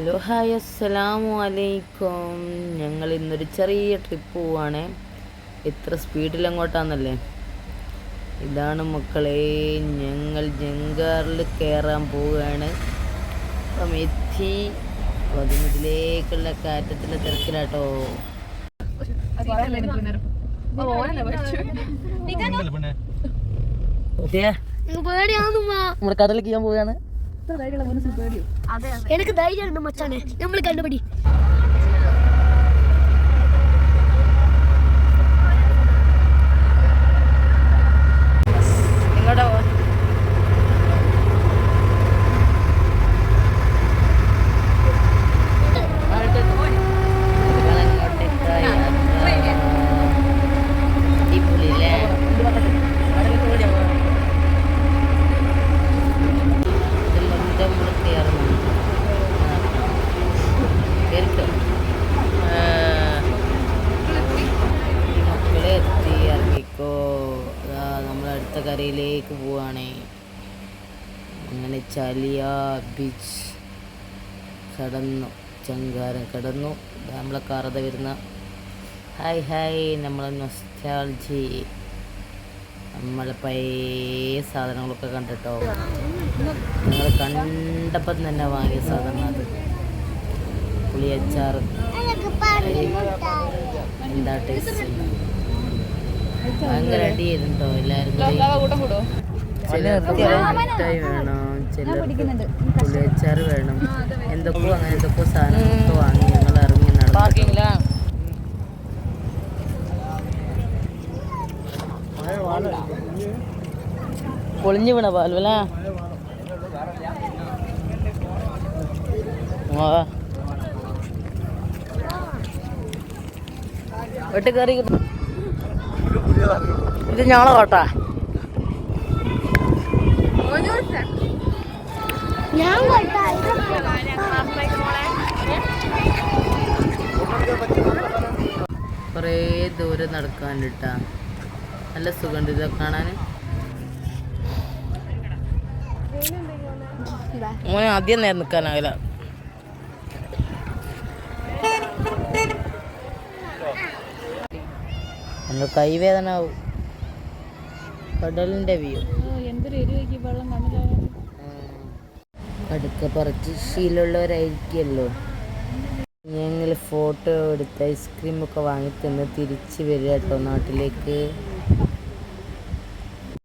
Hello hi അസ്സലാമു അലൈക്കും. ഞങ്ങൾ ഇന്നൊരു ചെറിയ ട്രിപ്പ് പോവാണ്. എത്ര സ്പീഡിൽ അങ്ങോട്ടാന്നല്ലേ ഇതാണ് മക്കളെ ഞങ്ങൾ ജങ്കാറിൽ കയറാൻ പോവുകയാണ്. അപ്പം എത്തി. പതിനഞ്ചിലേക്കുള്ള കാറ്റത്തിന്റെ തിരക്കിലാട്ടോ. നമ്മുടെ കടലിൽ ചെയ്യാൻ പോവുകയാണ്. എനിക്ക് ധൈര്യമുണ്ട് മച്ചാനെ. നമ്മൾ കണ്ടുപിടി എങ്ങോട്ടാ പോവാ മക്കളെ എത്തി ഇറങ്ങിക്കോ അതാ കരയിലേക്ക് പോവാണ്. അങ്ങനെ ചലിയ ബീച്ച് കടന്നു ചങ്കാരം കടന്നു. നമ്മളെ കാറത വരുന്ന. ഹായ് ഹായ് നമ്മളെ നൊസ്റ്റാൾജി നമ്മളെ പഴയ സാധനങ്ങളൊക്കെ കണ്ടിട്ടോ? നിങ്ങൾ കണ്ടപ്പം തന്നെ വാങ്ങിയ സാധനം അത്. പുളിയച്ചാറ് എന്താ ടേസ്റ്റ് ഭയങ്കര അടിയായിരുന്നു എല്ലാവരും കൂടി. ചിലർക്ക് മിഠായി വേണം? ചിലർക്ക് വേണം. എന്തൊക്കെയോ അങ്ങനെ എന്തൊക്കെയോ സാധനങ്ങളൊക്കെ വാങ്ങി ഞങ്ങൾ ഇറങ്ങി പാർക്കിങ്ങിലാ പൊളിഞ്ഞു വീണ പാൽവല വെട്ടി കയറി ഇത് ഞങ്ങളെ കോട്ടാ ഞാൻ കേട്ടാ കുറേ ദൂരം നടക്കാനിട്ടാ. നല്ല സുഖമുണ്ട് ഇതൊക്കെ കാണാൻ മോനെ ആദ്യം നേരം നിൽക്കാനാവില്ല നമ്മൾ കൈവേദന ആവും കടലിന്റെ വ്യൂ കടുക്ക പറിച്ച് ശീലമുള്ളവരായിരിക്കുമല്ലോ. ഞങ്ങൾ ഫോട്ടോ എടുത്ത് ഐസ്ക്രീമൊക്കെ വാങ്ങി തിന്ന് തിരിച്ച് വരിക കേട്ടോ നാട്ടിലേക്ക്.